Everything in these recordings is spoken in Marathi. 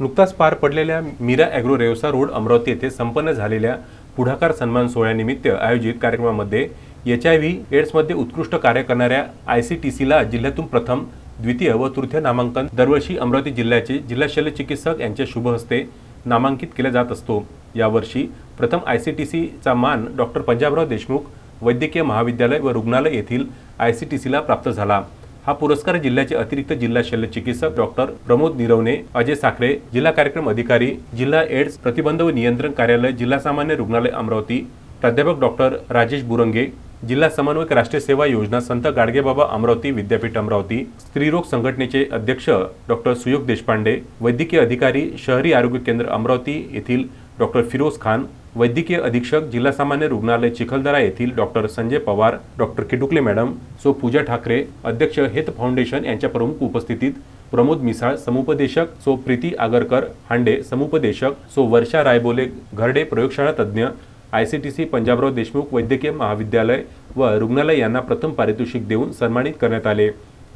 नुकताच पार पडलेल्या मीरा ॲग्रो रेवसा रोड अमरावती येथे संपन्न झालेल्या पुढाकार सन्मान सोहळ्यानिमित्त आयोजित कार्यक्रमामध्ये एच आय व्ही एड्समध्ये उत्कृष्ट कार्य करणाऱ्या आय सी टी सीला जिल्ह्यातून प्रथम द्वितीय व तृतीय नामांकन दरवर्षी अमरावती जिल्ह्याचे जिल्हा शल्य चिकित्सक यांच्या शुभ हस्ते नामांकित केला जात असतो. यावर्षी प्रथम आय सी टी सीचा मान डॉक्टर पंजाबराव देशमुख वैद्यकीय महाविद्यालय व रुग्णालय येथील आय सी टी सीला प्राप्त झाला. हा पुरस्कार जिल्ह्याचे अतिरिक्त जिल्हा शल्य चिकित्सक डॉक्टर प्रमोद निरवणे अजय साखरे जिल्हा कार्यक्रम अधिकारी जिल्हा एड्स प्रतिबंध व नियंत्रण कार्यालय जिल्हा सामान्य रुग्णालय अमरावती प्राध्यापक डॉक्टर राजेश बुरंगे जिल्हा समन्वयक राष्ट्रीय सेवा योजना संत गाडगेबाबा अमरावती विद्यापीठ अमरावती स्त्रीरोग संघटनेचे अध्यक्ष डॉक्टर सुयोग देशपांडे वैद्यकीय अधिकारी शहरी आरोग्य केंद्र अमरावती येथील डॉक्टर फिरोज खान वैद्यकीय अधीक्षक जिल्हा सामान्य रुग्णालय चिखलदरा येथील doctor Sanjay Pawar doctor Kitukale madam so पूजा ठाकरे अध्यक्ष हेत फाउंडेशन यांच्या प्रमुख उपस्थितीत प्रमोद मिसाळ समुपदेशक सो प्रीती आगरकर हांडे समुपदेशक सो वर्षा रायबोले घरडे प्रयोगशाळा तज्ज्ञ I C T C Panjabrao Deshmukh वैद्यकीय महाविद्यालय व रुग्णालय यांना प्रथम पारितोषिक देऊन सन्मानित करण्यात आले.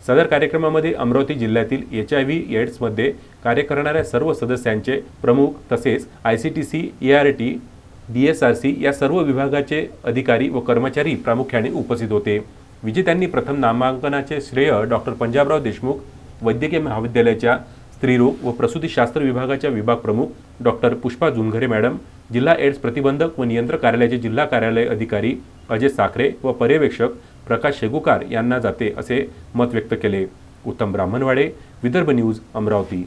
सदर कार्यक्रमामध्ये अमरावती जिल्ह्यातील एच आय व्ही एड्समध्ये कार्य करणाऱ्या सर्व सदस्यांचे प्रमुख तसेच I C T C A R T D S R C या सर्व विभागाचे अधिकारी व कर्मचारी प्रामुख्याने उपस्थित होते. विजेत्यांनी प्रथम नामांकनाचे श्रेय डॉक्टर पंजाबराव देशमुख वैद्यकीय महाविद्यालयाच्या स्त्रीरोग व प्रसूतीशास्त्र विभागाच्या विभाग प्रमुख डॉक्टर पुष्पा जुनघरे मॅडम जिल्हा एड्स प्रतिबंधक व नियंत्रण कार्यालयाचे जिल्हा कार्यालय अधिकारी अजय साखरे व पर्यवेक्षक प्रकाश शेगुकार यांना जाते असे मत व्यक्त केले. उत्तम ब्राह्मणवाडे विदर्भ न्यूज अमरावती.